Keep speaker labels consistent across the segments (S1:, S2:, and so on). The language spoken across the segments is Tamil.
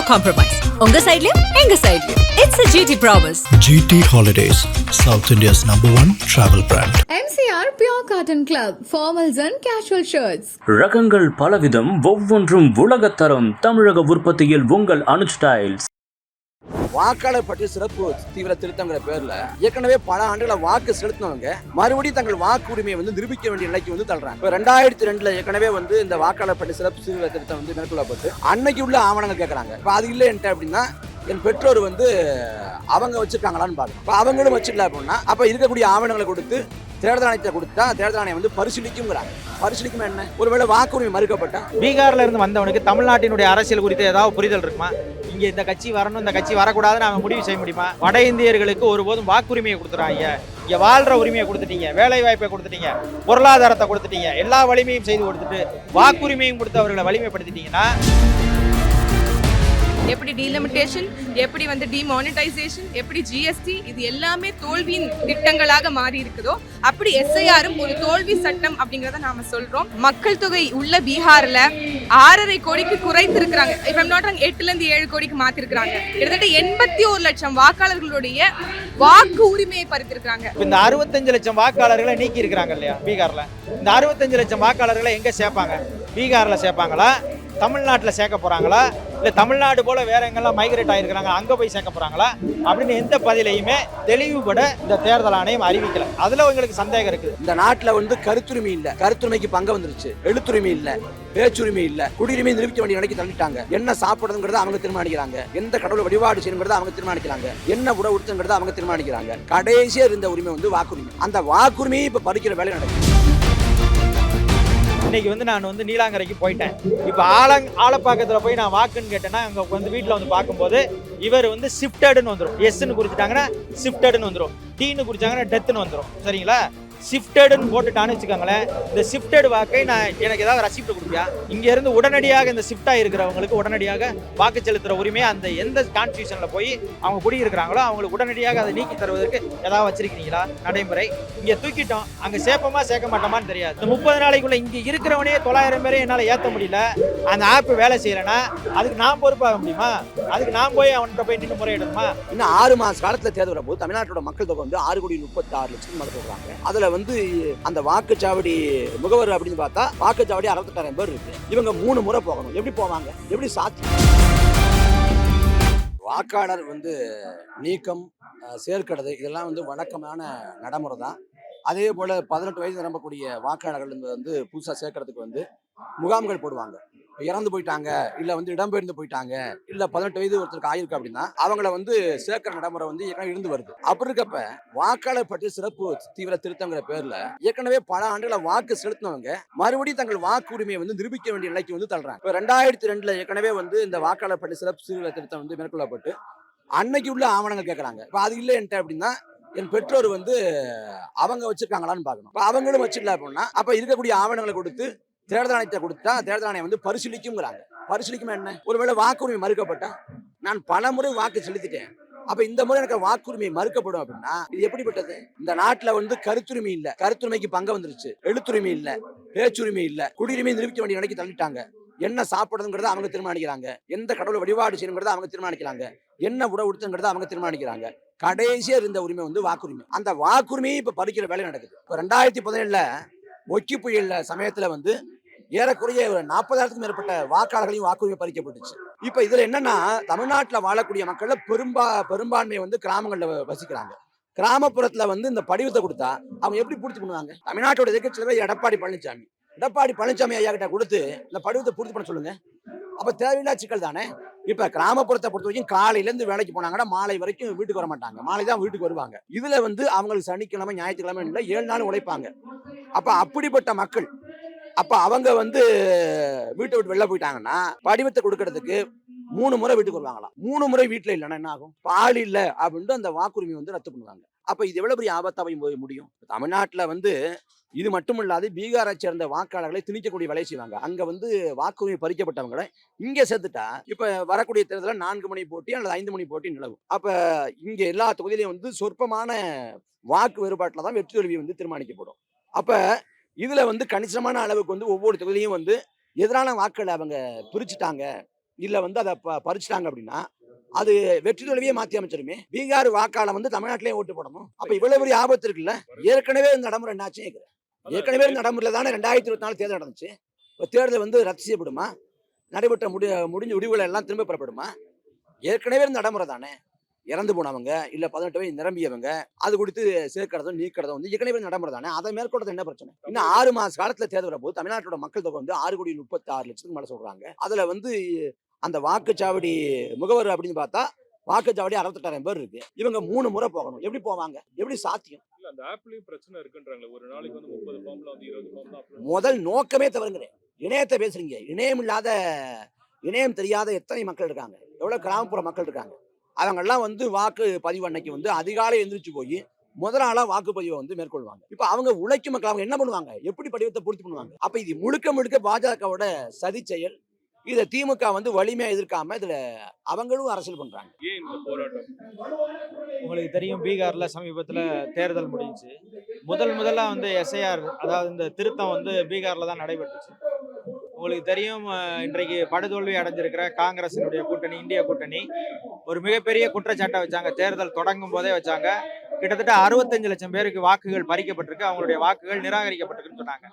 S1: நோ காம்ப்ரமைஸ் உங்க சைடுலயும் எங்க சைடுலயும் it's a GT promise
S2: GT Holidays, South India's number one travel brand.
S3: MCR Pure Cotton Club, formals and casual shirts.
S4: ரகங்கள் பலவிதம் ஒவ்வொன்றும் உலகத்தரம் தமிழக உற்பத்தியில் உங்கள் அனு ஸ்டைல்ஸ்
S5: வாக்காளர் பற்றிய சிறப்பு தீவிர திருத்தங்கிற பேர்ல ஏற்கனவே பல ஆண்டுகள வாக்கு செலுத்தினவங்க மறுபடியும் தங்கள் வாக்கு உரிமையை வந்து நிரூபிக்க வேண்டிய நிலைக்கு வந்து தள்ளுறாங்க. இப்போ ரெண்டாயிரத்தி ரெண்டுல ஏற்கனவே வந்து இந்த வாக்காளர் பற்றி சிறப்பு தீவிர திருத்தம் வந்து மேற்கொள்ளப்பட்டு அன்னைக்கு உள்ள ஆவணங்கள் கேட்கறாங்க இப்போ அது இல்லை என்கிட்ட அப்படின்னா என் பெற்றோர் வந்து அவங்க வச்சிருக்காங்களான்னு பாருங்க. இப்போ அவங்களும் வச்சிடல அப்படின்னா அப்போ இருக்கக்கூடிய ஆவணங்களை கொடுத்து தேர்தல் ஆணையத்தை கொடுத்தா தேர்தல் ஆணையம் வந்து பரிசீலிக்குங்கிறாங்க பரிசீலிக்கும் என்ன? ஒருவேளை வாக்குரிமை மறுக்கப்பட்டா?
S6: பீகார்ல இருந்து வந்தவனுக்கு தமிழ்நாட்டினுடைய அரசியல் குறித்து ஏதாவது புரிதல் இருக்குமா? இங்க இந்த கட்சி வரணும் இந்த கட்சி வரக்கூடாதுன்னு அவங்க முடிவு செய்ய முடியுமா? வட இந்தியர்களுக்கு ஒருபோதும் வாக்குரிமையை கொடுத்துறாங்க. இங்க வாழ்ற உரிமையை கொடுத்துட்டீங்க வேலை வாய்ப்பை கொடுத்துட்டீங்க பொருளாதாரத்தை கொடுத்துட்டீங்க எல்லா வலிமையும் செய்து கொடுத்துட்டு வாக்குரிமையும் கொடுத்து அவர்களை வலிமைப்படுத்திட்டீங்கன்னா
S7: எப்படி டீலிமிட்டேஷன் எப்படி வந்து டிமானிட்டைசேஷன் எப்படி ஜிஎஸ்டி இது எல்லாமே தோல்வியின் திட்டங்களாக மாறி இருக்குதோ அப்படி எஸ்ஐஆரும் ஒரு தோல்வி சட்டம் அப்படிங்கிறத நாம சொல்றோம். மக்கள் தொகை உள்ள பீகார்ல ஆறரை கோடிக்கு குறைத்திருக்கிறாங்க. இப்போ நாட் எட்டுல இருந்து ஏழு கோடிக்கு மாத்திருக்கிறாங்க. கிட்டத்தட்ட எண்பத்தி ஒரு லட்சம் வாக்காளர்களுடைய வாக்கு உரிமையை பறித்திருக்கிறாங்க.
S6: இந்த அறுபத்தஞ்சு லட்சம் வாக்காளர்களை நீக்கி இருக்கிறாங்க இல்லையா பீகார்ல? இந்த அறுபத்தஞ்சு லட்சம் வாக்காளர்களை எங்க சேர்ப்பாங்க? பீகார்ல சேர்ப்பாங்களா? தமிழ்நாட்டில் சேர்க்க போகிறாங்களா இல்லை தமிழ்நாடு போல் வேற எங்கெல்லாம் மைக்ரேட் ஆகிருக்கிறாங்க அங்கே போய் சேர்க்க போகிறாங்களா அப்படின்னு எந்த பதிலையுமே தெளிவுபட இந்த தேர்தல் ஆணையம் அறிவிக்கல. அதில் உங்களுக்கு சந்தேகம் இருக்குது.
S5: இந்த நாட்டில் வந்து கருத்துரிமை இல்லை. கருத்துரிமைக்கு பங்கு வந்துருச்சு. எழுத்துரிமை இல்லை. பேச்சுரிமை இல்லை. குடியுரிமை நிரூபிக்க வேண்டிய நிலைக்கு தள்ளிட்டாங்க. என்ன சாப்பிடுறதுங்கிறத அவங்க தீர்மானிக்கிறாங்க. எந்த கடவுள் வழிபாடு செய்யணுங்கிறத அவங்க தீர்மானிக்கிறாங்க. என்ன உடை அவங்க தீர்மானிக்கிறாங்க. கடைசியாக இருந்த உரிமை வந்து வாக்குரிமை. அந்த வாக்குரிமையை இப்போ பறிக்கிற வேலை நடக்குது.
S6: இன்னைக்கு வந்து நான் வந்து நீலாங்கரைக்கு போயிட்டேன். இப்போ ஆலங் ஆலப்பாக்கத்தில் போய் நான் வாக்குன்னு கேட்டேன்னா அங்கே வந்து வீட்டில் வந்து பார்க்கும்போது இவர் வந்து ஷிஃப்டடுன்னு வந்துடும் எஸ்ன்னு குறிச்சிட்டாங்கன்னா ஷிஃப்டடுன்னு வந்துடும் டீன்னு குறிச்சாங்கன்னா டெத்துன்னு வந்துடும் சரிங்களா? ஷிஃப்டடுன்னு போட்டுட்டான்னு வச்சுக்கோங்களேன். இந்த ஷிஃப்டட் வாக்கை நான் எனக்கு ஏதாவது ரசிப்ட் கொடுப்பியா? இங்க இருந்து உடனடியாக இந்த ஷிஃப்ட் இருக்கிறவங்களுக்கு உடனடியாக வாக்கு செலுத்துகிற உரிமை அந்த எந்த கான்ஸ்டியூஷனில் போய் அவங்க குடியிருக்கிறாங்களோ அவங்களுக்கு உடனடியாக அதை நீக்கி தருவதற்கு ஏதாவது வச்சுருக்கீங்களா நடைமுறை. இங்கே தூக்கிட்டோம். அங்கே சேர்ப்போமா சேர்க்க மாட்டோமான்னு தெரியாது. இந்த முப்பது நாளைக்குள்ளே இங்கே இருக்கிறவனே தொள்ளாயிரம் பேரை என்னால் ஏற்ற முடியல. அந்த ஆப் வேலை செய்யலைன்னா அதுக்கு நான் பொறுப்பாக முடியுமா? அதுக்கு நான் போய் அவன்கிட்ட போய் நின்று முறையிடணுமா?
S5: இன்னும் ஆறு மாதம் காலத்தில் தேர்தல் போது தமிழ்நாட்டோட மக்கள் தொகை வந்து ஆறு கோடி முப்பத்தாறு லட்சம் மேல சொல்றாங்க வந்து அந்த வாக்குச்சாவடி முகவர் அப்படின்னு பார்த்தா வாக்குச்சாவடி அறுபத்தெட்டாயிரம் பேர் இருக்கு. இவங்க மூணு முறை போகணும். எப்படி போவாங்க? எப்படி சாத்தியம் வாக்காளர் வந்து நீக்கம் சேர்க்கடது சேர்க்கிறது இதெல்லாம் வந்து வழக்கமான நடைமுறை தான் அதே போல பதினெட்டு வயசு நிரம்பக்கூடிய வாக்காளர்கள் வந்து புதுசாக சேர்க்கறதுக்கு வந்து முகாம்கள் போடுவாங்க. இறந்து போயிட்டாங்க இல்லை வந்து இடம்பெயர்ந்து போயிட்டாங்க இல்லை பதினெட்டு வயது ஒருத்தருக்கு ஆயிருக்கு அப்படின்னா அவங்கள வந்து சேர்க்கிற நடைமுறை வந்து ஏற்கனவே இருந்து வருது. அப்படி இருக்கப்ப வாக்காளர் பட்டியல் சிறப்பு தீவிர திருத்தங்கிற பேர்ல ஏற்கனவே பல ஆண்டுகள வாக்கு செலுத்தினவங்க மறுபடியும் தங்கள் வாக்கு உரிமையை வந்து நிரூபிக்க வேண்டிய நிலைக்கு வந்து தள்ளுறாங்க. இப்போ ரெண்டாயிரத்தி ரெண்டுல ஏற்கனவே வந்து இந்த வாக்காளர் பட்டியல் சிறப்பு தீவிர திருத்தம் வந்து மேற்கொள்ளப்பட்டு அன்னைக்கு உள்ள ஆவணங்கள் கேட்கறாங்க இப்போ அது இல்லை என்கிட்ட அப்படின்னா என் பெற்றோர் வந்து அவங்க வச்சிருக்காங்களான்னு பார்க்கணும். இப்போ அவங்களும் வச்சிடல அப்படின்னா அப்போ இருக்கக்கூடிய ஆவணங்களை கொடுத்து தேர்தல் ஆணையத்தை கொடுத்தா தேர்தல் ஆணையம் வந்து பரிசீலிக்குங்கிறாங்க பரிசீலிக்குமா என்ன? ஒருவேளை வாக்குரிமை மறுக்கப்பட்டா? நான் பல முறை வாக்கு செலுத்திட்டேன். அப்ப இந்த முறை எனக்கு வாக்குரிமை மறுக்கப்படும் அப்படின்னா இது எப்படிப்பட்டது? இந்த நாட்டுல வந்து கருத்துரிமை இல்ல. கருத்துரிமைக்கு பங்கு வந்துருச்சு. எழுத்துரிமை இல்ல. பேச்சுரிமை இல்ல. குடியுரிமை நிரூபிக்க வேண்டிய நிலைக்கு தள்ளிட்டாங்க. என்ன சாப்பிடுறதுங்கிறத அவங்க தீர்மானிக்கிறாங்க. எந்த கடவுளை வழிபாடு செய்யணுங்கிறத அவங்க தீர்மானிக்கிறாங்க. என்ன உடவு உடுத்துங்கிறத அவங்க தீர்மானிக்கிறாங்க. கடைசியா இருந்த உரிமை வந்து வாக்குரிமை. அந்த வாக்குரிமையை இப்ப பறிக்கிற வேலை நடக்குது. இப்போ ரெண்டாயிரத்தி பதினேழுல ஒக்கி புயல் சமயத்துல வந்து ஏறக்குறைய ஒரு நாற்பதாயிரத்துக்கும் மேற்பட்ட வாக்காளர்களையும் வாக்குரிமை பறிக்கப்பட்டுச்சு. இப்ப இதுல என்னன்னா தமிழ்நாட்டில் வாழக்கூடிய மக்கள்ல பெரும்பா பெரும்பான்மை வந்து கிராமங்கள்ல வ- வசிக்கிறாங்க. கிராமப்புறத்துல வந்து இந்த படிவத்தை கொடுத்தா அவங்க எப்படி பூர்த்தி பண்ணுவாங்க? தமிழ்நாட்டோட எதிர்க்கட்சி எடப்பாடி பழனிசாமி எடப்பாடி பழனிசாமி ஐயா கிட்ட கொடுத்து இந்த படிவத்தை பூர்த்தி பண்ண சொல்லுங்க. அப்ப தேவையில்லா சிக்கல் தானே? இப்ப கிராமப்புறத்தை பொறுத்த வரைக்கும் காலையில இருந்து வேலைக்கு போனாங்கன்னா மாலை வரைக்கும் வீட்டுக்கு வர மாட்டாங்க மாலை தான் வீட்டுக்கு வருவாங்க. இதுல வந்து அவங்களுக்கு சனிக்கிழமை ஞாயிற்றுக்கிழமை இல்லை ஏழு நாள் உழைப்பாங்க. அப்ப அப்படிப்பட்ட மக்கள் அப்ப அவங்க வந்து வீட்டை விட்டு வெளில போயிட்டாங்கன்னா படிவத்தை கொடுக்கறதுக்கு மூணு முறை வீட்டுக்கு வருவாங்களாம் மூணு முறை வீட்டுல இல்லைன்னா என்ன ஆகும்? பால் இல்லை அப்படின்ட்டு அந்த வாக்குரிமை வந்து ரத்து பண்ணுவாங்க. அப்ப இது எவ்வளவு பெரிய ஆபத்தா போய் முடியும்? தமிழ்நாட்டுல வந்து இது மட்டும் இல்லாது பீகாரை சேர்ந்த வாக்காளர்களை திணிக்கக்கூடிய வேலை செய்வாங்க. அங்க வந்து வாக்குரிமை பறிக்கப்பட்டவங்களை இங்கே சேர்த்துட்டா இப்ப வரக்கூடிய தேர்தலில் நான்கு மணி போட்டி அல்லது ஐந்து மணி போட்டி நிலவும். அப்ப இங்க எல்லா தொகுதியிலையும் வந்து சொற்பமான வாக்கு வேறுபாட்டில் தான் வெற்றி தோல்வி வந்து தீர்மானிக்கப்படும். அப்ப இதுல வந்து கணிசமான அளவுக்கு வந்து ஒவ்வொரு தொகுதியிலையும் வந்து எதிரான வாக்குகளை அவங்க பிரிச்சுட்டாங்க. இல்லை வந்து அதை ப பறிச்சிட்டாங்க அப்படின்னா அது வெற்றி தோல்வியே மாற்றி அமைச்சிருமே. பீகார் வாக்காளர் வந்து தமிழ்நாட்டிலே ஓட்டு போடணும். அப்போ இவ்வளவு பெரிய ஆபத்து இருக்குல்ல? ஏற்கனவே இந்த நடைமுறை என்னாச்சும் கேட்குறேன் ஏற்கனவே இந்த நடைமுறையில் தானே ரெண்டாயிரத்தி இருபத்தி நாலு தேர்தல் நடந்துச்சு. இப்போ தேர்தல் வந்து ரத்து செய்யப்படுமா? நடைபெற்ற முடி முடிஞ்ச முடிவுகள் எல்லாம் திரும்ப பெறப்படுமா? ஏற்கனவே இந்த நடைமுறை தானே? இறந்து போனவங்க இல்லை பதினெட்டு வயது நிரம்பியவங்க அது குறித்து சேர்க்கிறதும் நீக்கிறதும் வந்து ஏற்கனவே நடைமுறை தானே? அதை மேற்கொள்றது என்ன பிரச்சனை? இன்னும் ஆறு மாச காலத்தில் தேர்தல் வரப்போது தமிழ்நாட்டோட மக்கள் தொகை வந்து ஆறு கோடி முப்பத்தி ஆறு லட்சத்துக்கு மேலே சொல்கிறாங்க அதில் வந்து அந்த வாக்குச்சாவடி முகவர் அப்படின்னு பார்த்தா வாக்குச்சாவடி அறுபத்தெட்டாயிரம் பேர் இருக்கு. இவங்க மூணு முறை போகணும். எப்படி போவாங்க? எப்படி சாத்தியம்?
S8: இல்ல அந்த ஆப்லயும் பிரச்சனை இருக்குன்றாங்களே. ஒரு நாளைக்கு வந்து முப்பது ஃபார்ம்ல வந்து இருபது ஃபார்ம் தான் upload
S5: முதல் நோக்கமே தவறுங்கிறேன் இணையத்தை பேசுறீங்க. இணையம் இல்லாத இணையம் தெரியாத எத்தனை மக்கள் இருக்காங்க? எவ்வளவு கிராமப்புற மக்கள் இருக்காங்க? அவங்கெல்லாம் வந்து வாக்கு பதிவு அன்னைக்கு வந்து அதிகாலை எந்திரிச்சு போய் முதல் ஆளா வாக்குப்பதிவை வந்து மேற்கொள்வாங்க. இப்ப அவங்க உழைக்கும் மக்கள் அவங்க என்ன பண்ணுவாங்க? எப்படி படிவத்தை பூர்த்தி பண்ணுவாங்க? அப்ப இது முழுக்க முழுக்க பாஜகவோட சதி செயல். இதை திமுக வந்து வலிமையா எதிர்க்காம இதுல அவங்களும் அரசியல் பண்றாங்க.
S8: ஏன் இந்த போராட்டம்?
S6: உங்களுக்கு தெரியும் பீகார்ல சமீபத்தில் தேர்தல் முடிஞ்சுச்சு முதல் முதல்ல வந்து எஸ்ஐஆர் அதாவது இந்த திருத்தம் வந்து பீகார்ல தான் நடைபெற்றுச்சு. உங்களுக்கு தெரியும் இன்றைக்கு படுதோல்வி அடைஞ்சிருக்கிற காங்கிரசினுடைய கூட்டணி இந்திய கூட்டணி. ஒரு மிகப்பெரிய குற்றச்சாட்டை வச்சாங்க. தேர்தல் தொடங்கும் போதே வச்சாங்க. கிட்டத்தட்ட அறுபத்தஞ்சு லட்சம் பேருக்கு வாக்குகள் பறிக்கப்பட்டிருக்கு. அவங்களுடைய வாக்குகள் நிராகரிக்கப்பட்டிருக்குன்னு சொன்னாங்க.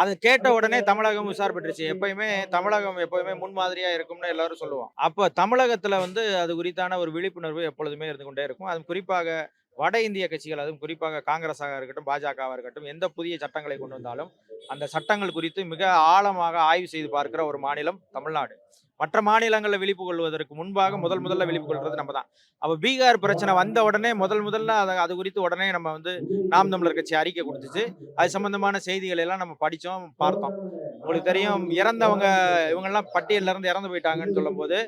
S6: அதை கேட்ட உடனே தமிழகம் உஷார் பெற்றுச்சு எப்பயுமே தமிழகம் எப்பயுமே முன்மாதிரியா இருக்கும்னு எல்லாரும் சொல்லுவோம். அப்போ தமிழகத்துல வந்து அது குறித்தான ஒரு விழிப்புணர்வு எப்பொழுதுமே இருந்து கொண்டே இருக்கும். அது குறிப்பாக வட இந்திய கட்சிகள் அதுவும் குறிப்பாக காங்கிரஸாக இருக்கட்டும் பாஜகவாக இருக்கட்டும் எந்த புதிய சட்டங்களை கொண்டு வந்தாலும் அந்த சட்டங்கள் குறித்து மிக ஆழமாக ஆய்வு செய்து பார்க்கிற ஒரு மாநிலம் தமிழ்நாடு. மற்ற மாநிலங்களில் விழிப்பு கொள்வதற்கு முன்பாக முதல் முதல்ல விழிப்பு கொள்வது நம்ம தான் அப்போ பீகார் பிரச்சனை வந்த உடனே முதல் முதல்ல அதை அது குறித்து உடனே நம்ம வந்து நாம் தமிழர் கட்சி அறிக்கை கொடுத்துச்சு. அது சம்பந்தமான செய்திகள் எல்லாம் நம்ம படித்தோம் பார்த்தோம். உங்களுக்கு தெரியும் இறந்தவங்க இவங்கெல்லாம் பட்டியல்ல இருந்து இறந்து போயிட்டாங்கன்னு சொல்லும்போது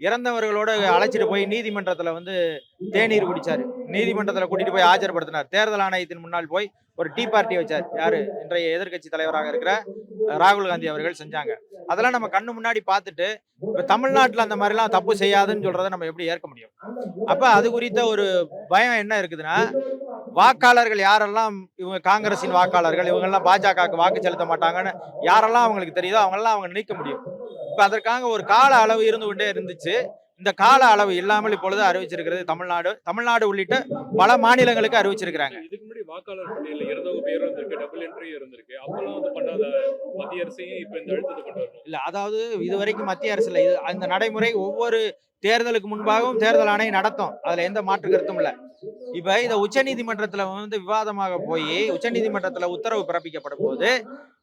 S6: இறந்தவர்களோட அழைச்சிட்டு போய் நீதிமன்றத்துல வந்து தேநீர் குடிச்சாரு. நீதிமன்றத்துல கூட்டிட்டு போய் ஆஜர்படுத்தினார். தேர்தல் ஆணையத்தின் முன்னால் போய் ஒரு டீ பார்ட்டி வச்சார். யாரு? இன்றைய எதிர்க்கட்சி தலைவராக இருக்கிற ராகுல் காந்தி அவர்கள் செஞ்சாங்க. அதெல்லாம் நம்ம கண்ணு முன்னாடி பார்த்துட்டு இப்ப தமிழ்நாட்டுல அந்த மாதிரிலாம் தப்பு செய்யாதுன்னு சொல்றதை நம்ம எப்படி ஏற்க முடியும்? அப்ப அது குறித்த ஒரு பயம் என்ன இருக்குதுன்னா வாக்காளர்கள் யாரெல்லாம் இவங்க காங்கிரசின் வாக்காளர்கள் இவங்கெல்லாம் பாஜகவுக்கு வாக்கு செலுத்த மாட்டாங்கன்னு யாரெல்லாம் அவங்களுக்கு தெரியுதோ அவங்கெல்லாம் அவங்க நீக்க முடியும். இப்ப அதற்காக ஒரு கால அளவு இருந்து கொண்டே இருந்துச்சு. இந்த கால அளவு இல்லாமல் இப்பொழுது அறிவிச்சிருக்கிறது தமிழ்நாடு. தமிழ்நாடு உள்ளிட்ட பல மாநிலங்களுக்கு அறிவிச்சிருக்கிறாங்க.
S8: இதுக்கு முன்னாடி வாக்காளர் பட்டியலில் இறந்தவங்க பேரும் இருந்திருக்கு டபுள் என்ட்ரி இருந்திருக்கு. அப்பெல்லாம் வந்து பண்ணாத மத்திய அரசையும் இப்ப இந்த அழுத்தத்தை கொண்டு வரணும்.
S6: இல்ல அதாவது இதுவரைக்கும் மத்திய அரசுல இது அந்த நடைமுறை ஒவ்வொரு தேர்தலுக்கு முன்பாகவும் தேர்தல் ஆணையம் நடத்தும். அதுல எந்த மாற்று கருத்தும் இல்ல. இப்ப இத உச்சநீதிமன்றத்துல வந்து விவாதமாக போய் உச்சநீதிமன்றத்துல உத்தரவு பிறப்பிக்கப்படும் போது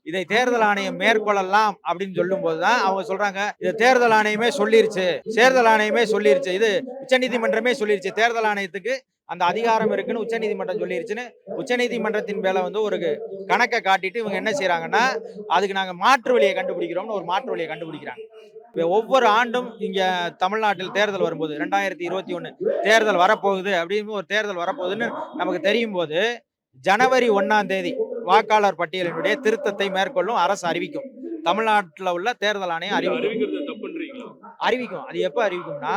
S6: இதை தேர்தல் ஆணையம் மேற்கொள்ளலாம் அப்படின்னு சொல்லும் போதுதான் அவங்க சொல்றாங்க இது தேர்தல் ஆணையமே சொல்லிருச்சு. தேர்தல் ஆணையமே சொல்லிருச்சு. இது உச்சநீதிமன்றமே சொல்லிருச்சு. தேர்தல் ஆணையத்துக்கு அந்த அதிகாரம் இருக்குன்னு உச்சநீதிமன்றம் சொல்லிருச்சுன்னு உச்சநீதிமன்றத்தின் மேல வந்து ஒரு கணக்கை காட்டிட்டு இவங்க என்ன செய்றாங்கன்னா அதுக்கு நாங்க மாற்று வழியை கண்டுபிடிக்கிறோம்னு ஒரு மாற்று வழியை கண்டுபிடிக்கிறாங்க. இப்ப ஒவ்வொரு ஆண்டும் இங்க தமிழ்நாட்டில் தேர்தல் வரும்போது ரெண்டாயிரத்தி இருபத்தி ஒண்ணு தேர்தல் வரப்போகுது அப்படின்னு ஒரு தேர்தல் வரப்போகுதுன்னு நமக்கு தெரியும் போது ஜனவரி ஒண்ணாம் தேதி வாக்காளர் பட்டியலினுடைய திருத்தத்தை மேற்கொள்ளும் அரசு அறிவிக்கும். தமிழ்நாட்டில் உள்ள தேர்தல் ஆணையம் அறிவிக்கும். அறிவிக்கும். அது எப்ப அறிவிக்கும்னா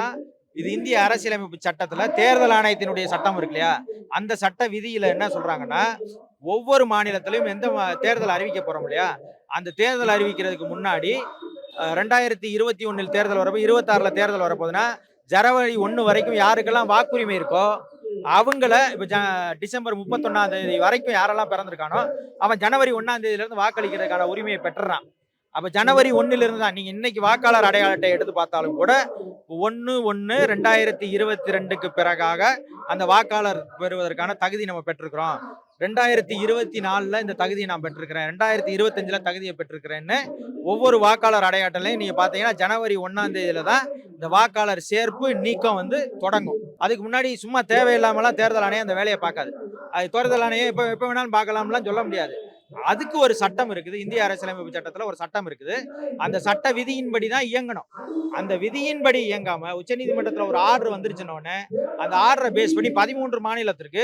S6: இது இந்திய அரசியலமைப்பு சட்டத்துல தேர்தல் ஆணையத்தினுடைய சட்டம் இருக்கு இல்லையா? அந்த சட்ட விதியில என்ன சொல்றாங்கன்னா ஒவ்வொரு மாநிலத்திலையும் எந்த தேர்தல் அறிவிக்க போறோம் இல்லையா? அந்த தேர்தல் அறிவிக்கிறதுக்கு முன்னாடி ரெண்டாயிரத்தி இருபத்தி ஒண்ணில் தேர்தல் வரப்போ இருபத்தாறுல தேர்தல் வரப்போகுதுன்னா ஜனவரி ஒன்று வரைக்கும் யாருக்கெல்லாம் வாக்குரிமை இருக்கோ அவங்கள இப்போ ஜ டிசம்பர் முப்பத்தொன்னாம் தேதி வரைக்கும் யாரெல்லாம் பிறந்திருக்கானோ அவன் ஜனவரி ஒன்னாம் தேதியில இருந்து வாக்களிக்கிறதுக்கான உரிமையை பெற்றுறான். அப்ப ஜனவரி ஒண்ணுல இருந்து தான். நீங்க இன்னைக்கு வாக்காளர் அடையாள அட்டை எடுத்து பார்த்தாலும் கூட ஒன்னு ஒன்னு ரெண்டாயிரத்தி இருபத்தி ரெண்டுக்கு பிறகாக அந்த வாக்காளர் பெறுவதற்கான தகுதி நம்ம பெற்றிருக்கிறோம். ரெண்டாயிரத்தி இருபத்தி நாலுல இந்த தகுதியை நான் பெற்றிருக்கிறேன். ரெண்டாயிரத்தி இருபத்தஞ்சுல தகுதியை பெற்றிருக்கிறேன்னு ஒவ்வொரு வாக்காளர் அடையாட்டிலையும் நீங்க பாத்தீங்கன்னா ஜனவரி ஒன்னாம் தேதியில தான் இந்த வாக்காளர் சேர்ப்பு நீக்கம் வந்து தொடங்கும். அதுக்கு முன்னாடி சும்மா தேவையில்லாமலாம் தேர்தல் ஆணையம் அந்த வேலையை பார்க்காது. அது தேர்தல் ஆணையம் இப்போ எப்போ வேணாலும் பார்க்கலாம்லாம் சொல்ல முடியாது. அதுக்கு ஒரு சட்டம் இருக்குது. இந்திய அரசியலமைப்பு சட்டத்துல ஒரு சட்டம் இருக்குது. அந்த சட்ட விதியின்படி தான் இயங்கணும். அந்த விதியின்படி இயங்காம உச்சநீதிமன்றத்துல ஒரு ஆர்டர் வந்துருச்சுனோடனே உடனே அந்த ஆர்டரை பேஸ் பண்ணி பதிமூன்று மாநிலத்திற்கு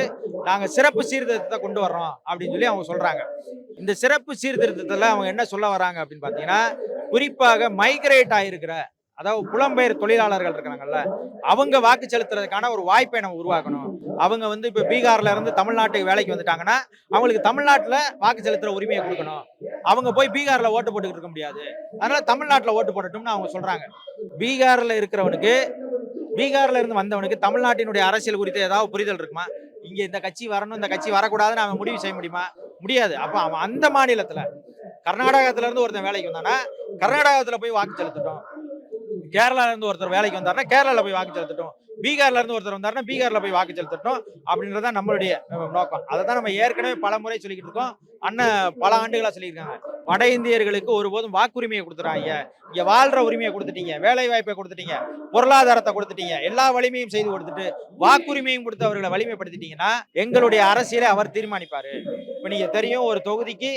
S6: நாங்க சிறப்பு சீர்திருத்தத்தை கொண்டு வர்றோம் அப்படின்னு சொல்லி அவங்க சொல்றாங்க. இந்த சிறப்பு சீர்திருத்தத்துல அவங்க என்ன சொல்ல வராங்க அப்படின்னு பார்த்தீங்கன்னா குறிப்பாக மைக்ரேட் ஆகிருக்கிற அதாவது புலம்பெயர் தொழிலாளர்கள் இருக்கிறாங்கல்ல அவங்க வாக்கு செலுத்துறதுக்கான ஒரு வாய்ப்பை நம்ம உருவாக்கணும். அவங்க வந்து இப்ப பீகார்ல இருந்து தமிழ்நாட்டுக்கு வேலைக்கு வந்துட்டாங்கன்னா அவங்களுக்கு தமிழ்நாட்டுல வாக்கு செலுத்துற உரிமையை கொடுக்கணும். அவங்க போய் பீகார்ல ஓட்டு போட்டுக்கிட்டு இருக்க முடியாது. அதனால தமிழ்நாட்டுல ஓட்டு போடட்டும்னு அவங்க சொல்றாங்க. பீகார்ல இருக்கிறவனுக்கு பீகார்ல இருந்து வந்தவனுக்கு தமிழ்நாட்டினுடைய அரசியல் குறித்து ஏதாவது புரிதல் இருக்குமா? இங்க இந்த கட்சி வரணும் இந்த கட்சி வரக்கூடாதுன்னு அவன் முடிவு செய்ய முடியுமா? முடியாது. அப்ப அவன் அந்த மாநிலத்துல கர்நாடகத்துல இருந்து ஒருத்தன் வேலைக்கு வந்தானா கர்நாடகத்துல போய் வாக்கு செலுத்தட்டும். கேரளால இருந்து ஒருத்தர் வேலைக்கு வந்தாருன்னா கேரளால போய் வாக்கு செலுத்தட்டும். பீகார்ல இருந்து ஒருத்தர் வந்தாருன்னா பீகார்ல போய் வாக்கு செலுத்தட்டும் அப்படின்றதான் நம்மளுடைய நோக்கம். அதை தான் நம்ம ஏற்கனவே பல முறை சொல்லிக்கிட்டு இருக்கோம். அண்ணன் பல ஆண்டுகளா சொல்லியிருக்காங்க. வட இந்தியர்களுக்கு ஒருபோதும் வாக்குரிமையை கொடுத்துறாங்க. இங்க வாழ்ற உரிமையை கொடுத்துட்டீங்க. வேலை வாய்ப்பை கொடுத்துட்டீங்க. பொருளாதாரத்தை கொடுத்துட்டீங்க. எல்லா வலிமையும் செய்து கொடுத்துட்டு வாக்குரிமையும் கொடுத்து அவர்களை வலிமைப்படுத்திட்டீங்கன்னா எங்களுடைய அரசியலை அவர் தீர்மானிப்பாரு. இப்ப நீங்க தெரியும் ஒரு தொகுதிக்கு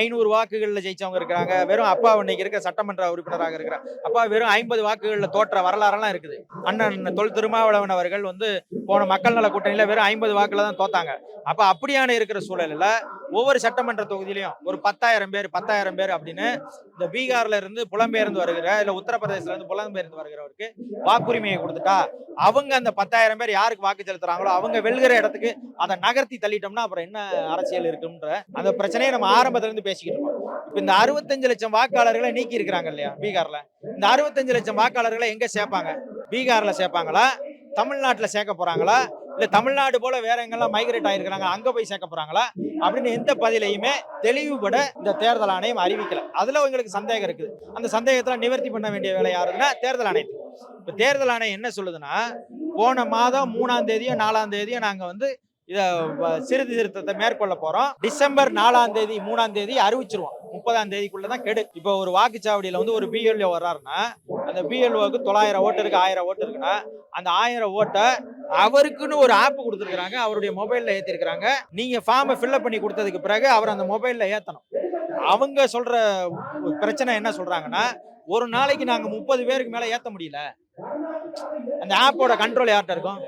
S6: ஐநூறு வாக்குகள்ல ஜெயிச்சவங்க இருக்கிறாங்க. வெறும் அப்பா இன்னைக்கு இருக்க சட்டமன்ற உறுப்பினராக இருக்கிறார். அப்பா வெறும் ஐம்பது வாக்குகள்ல தோற்ற வரலாறெல்லாம் இருக்குது. அண்ணன் தொல் திருமாவளவன் அவர்கள் வந்து போன மக்கள் நல கூட்டணியில் வெறும் ஐம்பது வாக்கில் தான் தோத்தாங்க. அப்ப அப்படியான இருக்கிற சூழல்ல ஒவ்வொரு சட்டமன்ற தொகுதியிலையும் ஒரு பத்தாயிரம் பேர் பத்தாயிரம் பேர் அப்படின்னு இந்த பீகார்ல இருந்து புலம்பெயர்ந்து வருகிற இல்ல உத்தரப்பிரதேசல இருந்து புலம்பெயர்ந்து வருகிறவருக்கு வாக்குரிமையை கொடுத்துட்டா அவங்க அந்த பத்தாயிரம் பேர் யாருக்கு வாக்கு செலுத்துறாங்களோ அவங்க வெல்கிற இடத்துக்கு அதை நகர்த்தி தள்ளிட்டோம்னா அப்புறம் என்ன அரசியல் இருக்குன்ற அந்த பிரச்சனையை நம்ம ஆரம்பத்துல இருந்து பேசிக்கிட்டு இருக்கோம். இப்ப இந்த அறுபத்தஞ்சு லட்சம் வாக்காளர்களை நீக்கி இருக்கிறாங்க இல்லையா பீகார்ல? இந்த அறுபத்தஞ்சு லட்சம் வாக்காளர்களை எங்க சேர்ப்பாங்க? பீகார்ல சேர்ப்பாங்களா? தமிழ்நாட்டுல சேர்க்க போறாங்களா? இல்ல தமிழ்நாடு போல வேற எங்கெல்லாம் மைக்ரேட் ஆயிருக்கிறாங்க அங்க போய் சேர்க்க போறாங்களா? அப்படின்னு எந்த பதிலையுமே தெளிவுபட இந்த தேர்தல் ஆணையம் அறிவிக்கல. அதுல உங்களுக்கு சந்தேகம் இருக்குது. அந்த சந்தேகத்தில் நிவர்த்தி பண்ண வேண்டிய வேலை யாருன்னா தேர்தல் ஆணையத்துக்கு. இப்ப தேர்தல் ஆணையம் என்ன சொல்லுதுன்னா போன மாதம் மூணாம் தேதியோ நாலாம் தேதியோ நாங்க வந்து இத வ- திருத்தத்தை மேற்கொள்ள போறோம். டிசம்பர் நாலாம் தேதி மூணாம் தேதி அறிவிச்சிருவோம். முப்பதாம் தேதிக்குள்ளதான் கெடு. இப்போ ஒரு வாக்குச்சாவடியில வந்து ஒரு பிஎல்ஓ வர்றாருன்னா அந்த பிஎல்ஓக்கு தொள்ளாயிரம் ஓட்டு இருக்கு ஆயிரம் ஓட்டு இருக்குன்னா அந்த ஆயிரம் ஓட்டை அவருக்குன்னு ஒரு ஆப் கொடுத்துருக்காங்க அவருடைய மொபைல்ல ஏத்திருக்கிறாங்க. நீங்க ஃபார்மை ஃபில்அப் பண்ணி கொடுத்ததுக்கு பிறகு அவர் அந்த மொபைல்ல ஏத்தணும். அவங்க சொல்ற பிரச்சனை என்ன சொல்றாங்கன்னா ஒரு நாளைக்கு நாங்க முப்பது பேருக்கு மேல ஏத்த முடியல. அந்த ஆப்போட கண்ட்ரோல் யார்கிட்ட இருக்கும்?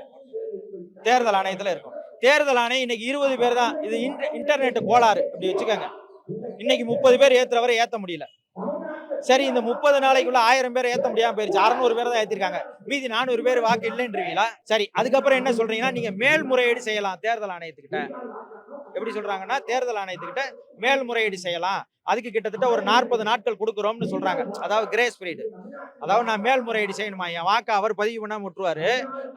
S6: தேர்தல் ஆணையத்துல இருக்கும். தேர்தல் ஆணையம் இன்னைக்கு இருபது பேர் தான். இது இன்டர்நெட் கோளாறு. அப்படி வச்சுக்கோங்க. இன்னைக்கு முப்பது பேர் ஏத்துறவரை ஏத்த முடியல. சரி இந்த முப்பது நாளைக்குள்ள ஆயிரம் பேர் ஏத்த முடியாம போயிருச்சு. அறுநூறு பேர் தான் ஏத்திருக்காங்க. மீதி நானூறு பேர் வாக்கு இல்லைன்றீங்களா? சரி அதுக்கப்புறம் என்ன சொல்றீங்கன்னா நீங்க மேல்முறையீடு செய்யலாம் தேர்தல் ஆணையத்துக்கிட்ட. எப்படி சொல்றாங்கன்னா தேர்தல் ஆணையத்துக்கிட்ட மேல்முறையீடு செய்யலாம். அதுக்கு கிட்டத்தட்ட ஒரு நாற்பது நாட்கள் கொடுக்குறோம்னு சொல்றாங்க. அதாவது கிரேஸ் பீரியடு அதாவது நான் மேல்முறையீடு செய்யணுமா? என் வாக்கை அவர் பதிவு பண்ணாமல் விட்டுருவாரு.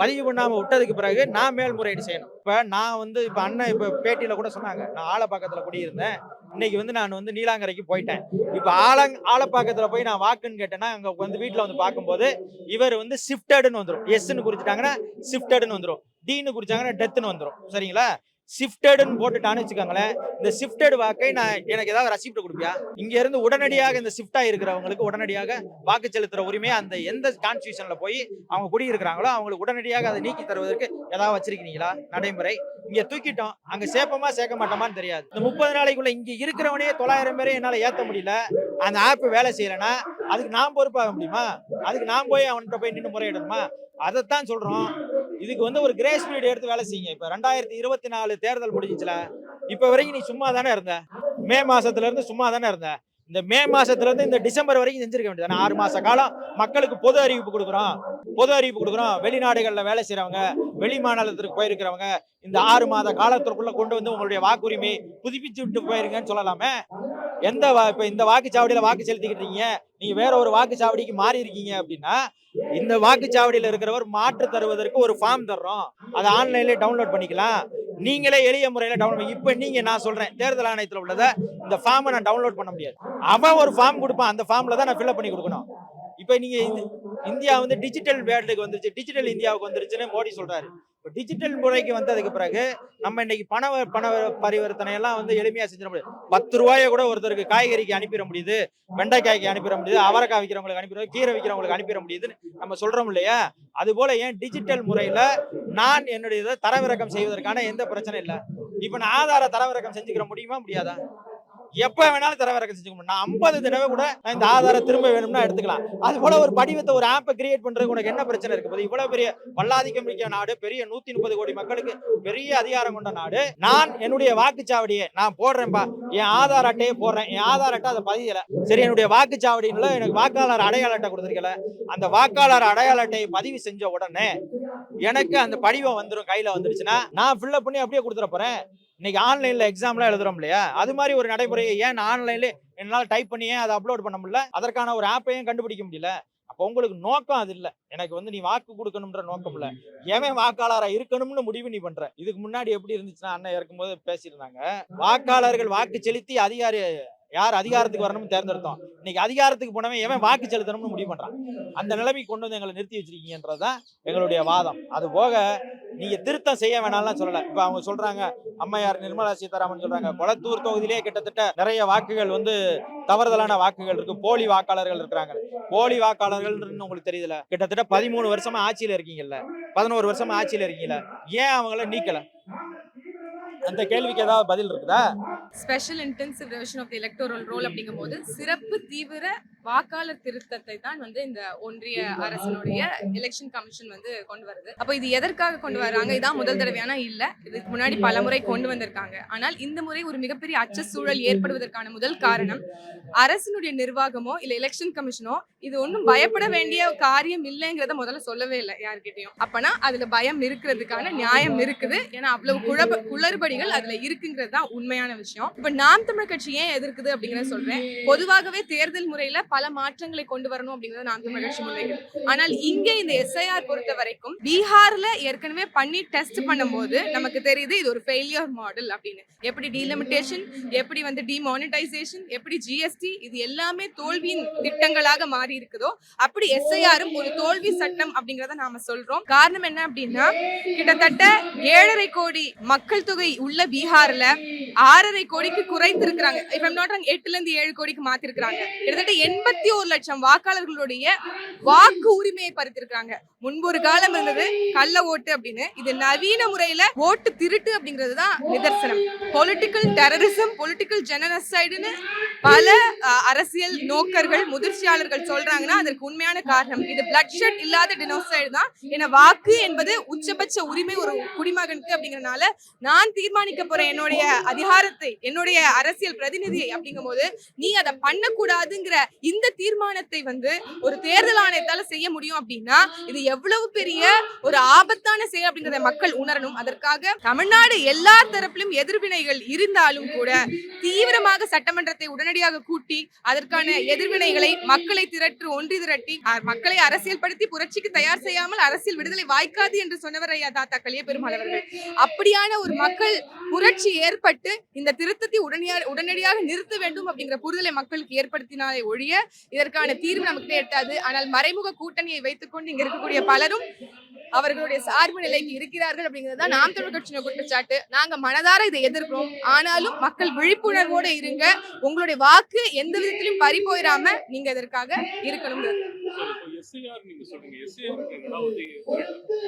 S6: பதிவு பண்ணாமல் விட்டதுக்கு பிறகு நான் மேல்முறையீடு செய்யணும். இப்போ நான் வந்து இப்போ அண்ணன் இப்போ பேட்டியில் கூட சொன்னாங்க. நான் ஆலப்பாக்கத்தில் குடியிருந்தேன். இன்னைக்கு வந்து நான் வந்து நீலாங்கரைக்கு போயிட்டேன். இப்போ ஆலங் ஆலப்பாக்கத்தில் போய் நான் வாக்குன்னு கேட்டேன்னா அங்க வந்து வீட்டில் வந்து பார்க்கும்போது இவர் வந்து ஷிஃப்டட்னு வந்துடும் எஸ்ன்னு குறிச்சிட்டாங்கன்னா ஷிஃப்டட்னு வந்துடும் டீன்னு குறிச்சாங்கன்னா டெத்துன்னு வந்துடும் சரிங்களா? ஷிஃப்டடுன்னு போட்டுட்டான்னு வச்சுக்கோங்களேன் இந்த ஷிஃப்டட் வாக்கை நான் எனக்கு ஏதாவது ரசிப்ட் கொடுப்பியா? இங்க இருந்து உடனடியாக இந்த ஷிஃப்ட் இருக்கிறவங்களுக்கு உடனடியாக வாக்கு செலுத்துற உரிமையை அந்த எந்த கான்ஸ்டியூஷன்ல போய் அவங்க குடியிருக்கிறாங்களோ அவங்களுக்கு உடனடியாக அதை நீக்கி தருவதற்கு ஏதாவது வச்சிருக்கீங்களா நடைமுறை. இங்க தூக்கிட்டோம். அங்க சேப்பமா சேர்க்க மாட்டோமான்னு தெரியாது. இந்த முப்பது நாளைக்குள்ள இங்க இருக்கிறவனே தொள்ளாயிரம் பேரை என்னால ஏத்த முடியல. அந்த ஆப் வேலை செய்யறேன்னா அதுக்கு நான் பொறுப்பாக முடியுமா? அதுக்கு நான் போய் அவன்கிட்ட போய் நின்று முறையிடணுமா? அதைத்தான் சொல்றோம். இதுக்கு வந்து ஒரு கிரேஸ் பீரியட் எடுத்து வேலை செய்யுங்க. இப்போ ரெண்டாயிரத்தி இருபத்தி நாலு தேர்தல் முடிஞ்சுச்சுல இப்ப வரைக்கும் நீ சும்மா தானே இருந்த? மே மாசத்துல இருந்து சும்மா தானே இருந்த? இந்த மே மாசத்துல இருந்து இந்த டிசம்பர் வரைக்கும் செஞ்சிருக்க வேண்டியது ஆறு மாச காலம் மக்களுக்கு பொது அறிவிப்பு கொடுக்குறோம். பொது அறிவிப்பு கொடுக்குறோம். வெளிநாடுகளில் வேலை செய்யறவங்க வெளி மாநிலத்திற்கு போயிருக்கிறவங்க இந்த ஆறு மாத காலத்திற்குள்ள கொண்டு வந்து உங்களுடைய வாக்குரிமை புதுப்பிச்சு விட்டு போயிருங்கன்னு சொல்லலாமே? எந்த வா- இப்ப இந்த வாக்குச்சாவடியில வாக்கு செலுத்திக்கிட்டு இருக்கீங்க நீங்க வேற ஒரு வாக்குச்சாவடிக்கு மாறி இருக்கீங்க அப்படின்னா இந்த வாக்குச்சாவடியில இருக்கிறவர் மாற்று தருவதற்கு ஒரு ஃபார்ம் தர்றோம். அதை ஆன்லைன்ல டவுன்லோட் பண்ணிக்கலாம். நீங்களே எளிய முறையில டவுன்லோட் இப்ப நீங்க நான் சொல்றேன் தேர்தல் ஆணையத்துல உள்ளத இந்த ஃபார்மை நான் டவுன்லோட் பண்ண முடியாது. அவன் ஒரு ஃபார்ம் கொடுப்பான் அந்த ஃபார்ம்ல தான் நான் ஃபில்அப் பண்ணி கொடுக்கணும். இப்ப நீங்க இந்த- இந்தியா வந்து டிஜிட்டல் வேர்ல்டுக்கு வந்துருச்சு. டிஜிட்டல் இந்தியாவுக்கு வந்துருச்சுன்னு மோடி சொல்றாரு. இப்போ டிஜிட்டல் முறைக்கு வந்ததுக்கு பிறகு நம்ம இன்னைக்கு பண பண பரிவர்த்தனை எல்லாம் வந்து எளிமையா செஞ்சிட முடியும் பத்து ரூபாயை கூட ஒருத்தருக்கு காய்கறிக்கு அனுப்பிட முடியுது வெண்டைக்காய்க்கு அனுப்பிட முடியுது அவரைக்காய் விற்கிறவங்களுக்கு அனுப்பிட கீரை விற்கிறவங்களுக்கு அனுப்பிட முடியுதுன்னு நம்ம சொல்றோம் இல்லையா? அது போல ஏன் டிஜிட்டல் முறையில நான் என்னுடைய தரவிறக்கம் செய்வதற்கான எந்த பிரச்சனை இல்லை. இப்போ நான் ஆதார தரவிறக்கம் செஞ்சுக்கிற முடியுமா? முடியாதா? எப்ப வேணாலும் தரவிறக்கம் செஞ்சுக்க முடியும். நான் ஐம்பது தடவை கூட நான் இந்த ஆதாரம் திரும்ப வேணும்னா எடுத்துக்கலாம். அது போல ஒரு படிவத்தை ஒரு ஆப்பை கிரியேட் பண்றதுக்கு உனக்கு என்ன பிரச்சனை இருக்கு? இவ்வளவு பெரிய வல்லாதிக்கம் மிக்க நாடு பெரிய நூத்தி முப்பது கோடி மக்களுக்கு பெரிய அதிகாரம் கொண்ட நாடு. நான் என்னுடைய வாக்குச்சாவடியை நான் போடுறேன்ப்பா என் ஆதார் அட்டையை போடுறேன். என் ஆதார் அட்டை அதை பதியல. சரி என்னுடைய வாக்குச்சாவடியில எனக்கு வாக்காளர் அடையாள அட்டை கொடுத்துருக்கல. அந்த வாக்காளர் அடையாள அட்டையை பதிவு செஞ்ச உடனே எனக்கு அந்த படிவம் வந்துடும் கையில வந்துருச்சுன்னா நான் ஃபில்லப் பண்ணி அப்படியே கொடுத்துட போறேன். இன்னைக்கு ஆன்லைன்ல எக்ஸாம்லாம் எழுதுறோம் இல்லையா? அது மாதிரி ஒரு நடைமுறையை ஏன் ஆன்லைன்ல என்னால் டைப் பண்ணி ஏன் அதை அப்லோட் பண்ண முடியல? அதற்கான ஒரு ஆப்பையும் கண்டுபிடிக்க முடியல. அப்போ உங்களுக்கு நோக்கம் அது இல்ல. எனக்கு வந்து நீ வாக்கு கொடுக்கணும்ன்ற நோக்கம் இல்ல. எவன் வாக்காளரா இருக்கணும்னு முடிவு நீ பண்ற. இதுக்கு முன்னாடி எப்படி இருந்துச்சுன்னா அண்ணன் இருக்கும்போது பேசியிருந்தாங்க. வாக்காளர்கள் வாக்கு செலுத்தி அதிகாரி யார் அதிகாரத்துக்கு வரணும்னு தேர்ந்தெடுத்தோம். இன்னைக்கு அதிகாரத்துக்கு போனவன் எவன் வாக்கு செலுத்தணும்னு முடிவு பண்றான்? அந்த நிலைமைக்கு கொண்டு வந்து எங்களை நிறுத்தி வச்சிருக்கீங்கன்றதுதான் எங்களுடைய வாதம். அது போக நீங்க திருத்தம் செய்ய வேணாம்லாம் சொல்லல. இப்ப அவங்க சொல்றாங்க அம்மையார் நிர்மலா சீதாராமன் சொல்றாங்க கொளத்தூர் தொகுதியிலே கிட்டத்தட்ட நிறைய வாக்குகள் வந்து தவறுதலான வாக்குகள் இருக்கு. போலி வாக்காளர்கள் இருக்கிறாங்க. போலி வாக்காளர்கள்னு உங்களுக்கு தெரியுதுல? கிட்டத்தட்ட பதிமூணு வருஷமா ஆட்சியில இருக்கீங்கல்ல? பதினோரு வருஷமா ஆட்சியில இருக்கீங்கல்ல? ஏன் அவங்கள நீக்கல? அந்த கேள்விக்கு ஏதாவது பதில் இருக்குதா?
S7: Special intensive revision of the electoral roll அப்படிங்கும்போது சிறப்பு தீவிர வாக்காளர் திருத்தத்தை தான் வந்து இந்த ஒன்றிய அரசினுடைய எலெக்ஷன் கமிஷன் வந்து கொண்டு வருது. அப்போ இது எதற்காக கொண்டு வராங்க? இதான் முதல் தடவையானா? இல்ல. இதுக்கு முன்னாடி பல முறை கொண்டு வந்திருக்காங்க. ஆனால் இந்த முறை ஒரு மிகப்பெரிய அச்ச சூழல் ஏற்படுவதற்கான முதல் காரணம் அரசினுடைய நிர்வாகமோ இல்ல எலெக்ஷன் கமிஷனோ இது ஒன்றும் பயப்பட வேண்டிய காரியம் இல்லைங்கிறத முதல்ல சொல்லவே இல்லை யார்கிட்டயும். அப்பனா அதுல பயம் இருக்கிறதுக்கான நியாயம் இருக்குது. ஏன்னா அவ்வளவு குழப்ப குளறுபடிகள் அதுல இருக்குங்கிறது தான் உண்மையான விஷயம். இப்ப நாம் தமிழ் கட்சி ஏன் எதிர்க்குது அப்படிங்கறத சொல்றேன். பொதுவாகவே தேர்தல் முறையில பல மாற்றங்களை கொண்டு வரணும் அப்படிங்கறத நான் தமிழ் கட்சி ஆனால் இங்கே இந்த எஸ்ஐஆர் பொறுத்த வரைக்கும் பீகார்ல ஏற்கனவே பண்ணி டெஸ்ட் பண்ணும்போது நமக்கு தெரியுது இது ஒரு ஃபெயிலியர் மாடல் அப்படின்னு. எப்படி டீலிமிட்டேஷன் எப்படி வந்து டிமானிட்டைசேஷன் எப்படி ஜிஎஸ்டி இது எல்லாமே தோல்வியின் திட்டங்களாக மாறி இருக்குதோ அப்படி எஸ்ஐஆரும் ஒரு தோல்வி சட்டம் அப்படிங்கறத நாம சொல்றோம். காரணம் என்ன அப்படின்னா கிட்டத்தட்ட ஏழரை கோடி மக்கள் தொகை உள்ள பீகார்ல ஆறரை கோடிக்கு குறைத்து இருக்கிறாங்க இப்ப நாட் எட்டுல இருந்து ஏழு கோடிக்கு மாத்திருக்கிறாங்க. கிட்டத்தட்ட எண்பத்தி ஒரு லட்சம் வாக்காளர்களுடைய வாக்கு உரிமையை பறித்திருக்காங்க முன்பு ஒரு காலம் இருந்தது கள்ள ஓட்டு அப்படின்னு. இது நவீன முறையில ஓட்டு திருட்டு அப்படிங்கிறது தான் நிதர்சனம் பொலிட்டிக்கல் டெரரிசம் பொலிட்டிக்கல் ஜெனரசைடுன்னு பல அரசியல் நோக்கர்கள் முதிர்ச்சியாளர்கள் சொல்றாங்கன்னா அதற்கு உண்மையான காரணம். இது பிளட் ஷெட் இல்லாத டினோசைடு தான். என வாக்கு என்பது உச்சபட்ச உரிமை ஒரு குடிமகனுக்கு அப்படிங்கறனால நான் தீர்மானிக்க போற என்னுடைய அதிகாரத்தை என்னுடைய அரசியல் பிரதிநிதியை அப்படிங்கும்போது நீ அதை பண்ணக்கூடாதுங்கிற இந்த தீர்மானத்தை வந்து ஒரு தேர்தல் ஆணையத்தால செய்ய முடியும் அப்படின்னா இது எவ்வளவு பெரிய ஒரு ஆபத்தான செயல் அப்படிங்கறத மக்கள் உணரணும். அதற்காக தமிழ்நாடு எல்லா தரப்பிலும் எதிர்வினைகள் இருந்தாலும் கூட தீவிரமாக சட்டமன்றத்தை உடனடியாக கூட்டி அதற்கான எதிர்வினைகளை மக்களை திரட்டு ஒன்றி திரட்டி மக்களை மக்களை அரசியல்படுத்தி புரட்சிக்கு தயார் செய்யாமல் அரசியல் விடுதலை வாய்க்காது என்று சொன்னவர் ஐயா தாத்தா கலிய பெருமாள் அவர்கள். அப்படியான ஒரு மக்கள் புரட்சி ஏற்பட்டு இந்த திருத்தத்தை உடனடியாக உடனடியாக நிறுத்த வேண்டும் அப்படிங்கிற புரிதலை மக்களுக்கு ஏற்படுத்தினாலே ஒழிய இதற்கான தீர்வு நமக்கு எட்டாது ஆனால் மறைமுக கூட்டணியை வைத்துக்கொண்டு இங்க இருக்கக்கூடிய பலரும் அவர்களுடைய சார்பு நிலைக்கு இருக்கிறார்கள் அப்படிங்கிறது தான் நாம் தமிழ் கட்சியின் குற்றச்சாட்டு. நாங்க மனதார இதை எதிர்க்கிறோம். ஆனாலும் மக்கள் விழிப்புணர்வோட இருங்க. உங்களுடைய வாக்கு எந்த விதத்திலும் பறி போயிடாம நீங்க இதற்காக இருக்கணும்
S8: எஸ்ஐஆர் நீங்க சொல்றீங்க. எஸ்ஐஆர் வந்து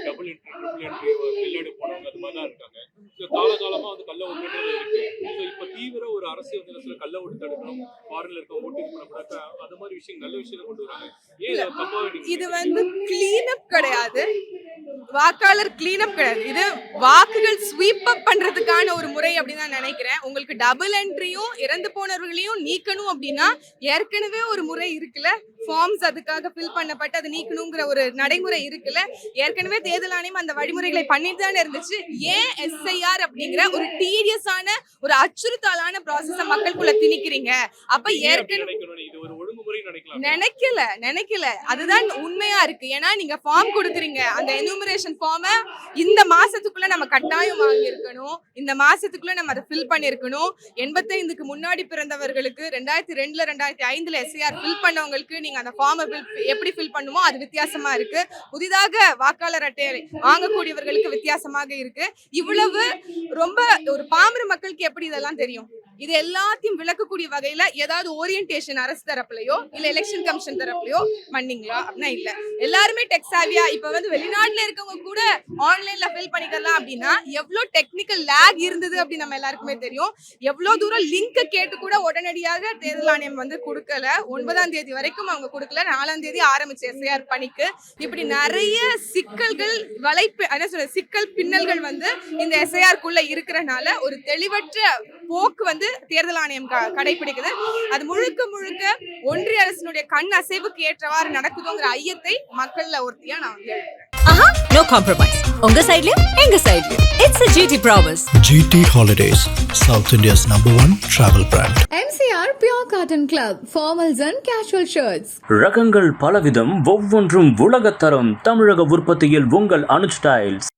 S8: டபுள் என்ட்ரி ட்ரிபிள் என்ட்ரி வெளிநாடு போனவங்க அது மாதிரி தான் இருக்காங்க. ஸோ காலகாலமா வந்து கள்ள ஓட்டுன்றது இருக்கு. ஸோ இப்போ தீவிர ஒரு அரசு வந்து சில கள்ள ஓட்டு தடுக்கணும். ஃபாரின்ல இருக்க ஓட்டுக்கு பண்ணக்கூடாது அது மாதிரி விஷயம் நல்ல விஷயம் கொண்டு வராங்க. ஏன் இதை
S7: வந்து கிளீன் அப் கிடையாது. வாக்காளர் கிளீன் அப் கிடையாது. இது வாக்குகள் ஸ்வீப் அப் பண்றதுக்கான ஒரு முறை அப்படின்னு தான் நினைக்கிறேன். உங்களுக்கு டபுள் என்ட்ரியும் இறந்து போனவர்களையும் நீக்கணும் அப்படின்னா ஏற்கனவே ஒரு முறை இருக்குல்ல? ஃபார்ம்ஸ் அதுக்காக ஃபில் பண்ணப்பட்டு அதை நீக்கணுங்கிற ஒரு நடைமுறை இருக்குல்ல? ஏற்கனவே தேர்தல் ஆணையம் அந்த வழிமுறைகளை பண்ணிட்டு தானே இருந்துச்சு. ஏன் எஸ்ஐஆர் அப்படிங்கிற ஒரு டீடியஸான ஒரு அச்சுறுத்தலான ப்ராசஸ மக்களுக்குள்ள திணிக்கிறீங்க? அப்ப ஏற்கனவே நினைக்கல நினைக்கல. அதுதான் உண்மையா இருக்கு. ஏன்னா நீங்க ஃபார்ம் கொடுக்குறீங்க. அந்த எனுமரேஷன் ஃபார்மை இந்த மாசத்துக்குள்ள நம்ம கட்டாயம் வாங்கியிருக்கணும். இந்த மாசத்துக்குள்ள நம்ம அதை ஃபில் பண்ணியிருக்கணும். எண்பத்தைந்துக்கு முன்னாடி பிறந்தவர்களுக்கு ரெண்டாயிரத்தி ரெண்டுல ரெண்டாயிரத்தி ஐந்துல எஸ்ஐஆர் ஃபில் பண்ணவங்களுக்கு நீங்க அந்த ஃபார்மை எப்படி ஃபில் பண்ணுமோ அது வித்தியாசமா இருக்கு. புதிதாக வாக்காளர் அட்டையை வாங்கக்கூடியவர்களுக்கு வித்தியாசமாக இருக்கு. இவ்வளவு ரொம்ப ஒரு பாமர மக்களுக்கு எப்படி இதெல்லாம் தெரியும்? இது எல்லாத்தையும் விளக்கக்கூடிய வகையில ஏதாவது ஓரியன்டேஷன் அரசு தரப்புலையோ இல்ல எலெக்ஷன் கமிஷன் தரப்புலையோ பண்ணீங்களா அப்படின்னா இல்லை. எல்லாருமே டெக் சாவியா இப்ப வந்து வெளிநாட்டுல இருக்கவங்க கூட ஆன்லைன்ல ஃபில் பண்ணிக்கலாம் அப்படின்னா எவ்வளோ டெக்னிக்கல் லேக் இருந்தது அப்படின்னு நம்ம எல்லாருக்குமே தெரியும். எவ்வளோ தூரம் லிங்க் கேட்டு கூட உடனடியாக தேர்தல் ஆணையம் வந்து கொடுக்கல. ஒன்பதாம் தேதி வரைக்கும் அவங்க கொடுக்கல. நாலாம் தேதி ஆரம்பிச்சு எஸ்ஐஆர் பணிக்கு. இப்படி நிறைய சிக்கல்கள் வலைப்பு என்ன சொல்ற சிக்கல் பின்னல்கள் வந்து இந்த எஸ்ஐஆர்க்குள்ள இருக்கிறனால ஒரு தெளிவற்ற போக்கு வந்து தேர்தல் ஆணையம் க- கடைபிடிக்குது. அது முழுக்க முழுக்க ஒன்றிய அரசினுடைய கண் அசைவுக்கு ஏற்றவாறு நடக்குதுங்கிற ஐயத்தை மக்கள்ல ஒருத்தியா நான் வந்து எழுப்புறேன்
S1: ஆஹா நோ காம்ப்ரமைஸ் உங்க சைடுலயும் எங்க சைடுலயும் it's a GT promise
S2: GT Holidays, South India's number one travel brand.
S3: MCR Pure Cotton Club, formals and casual shirts.
S4: ரகங்கள் பலவிதம் ஒவ்வொன்றும் உலகத்தரம் தமிழக உற்பத்தியில் உங்கள் அனுஜ் ஸ்டைல்ஸ்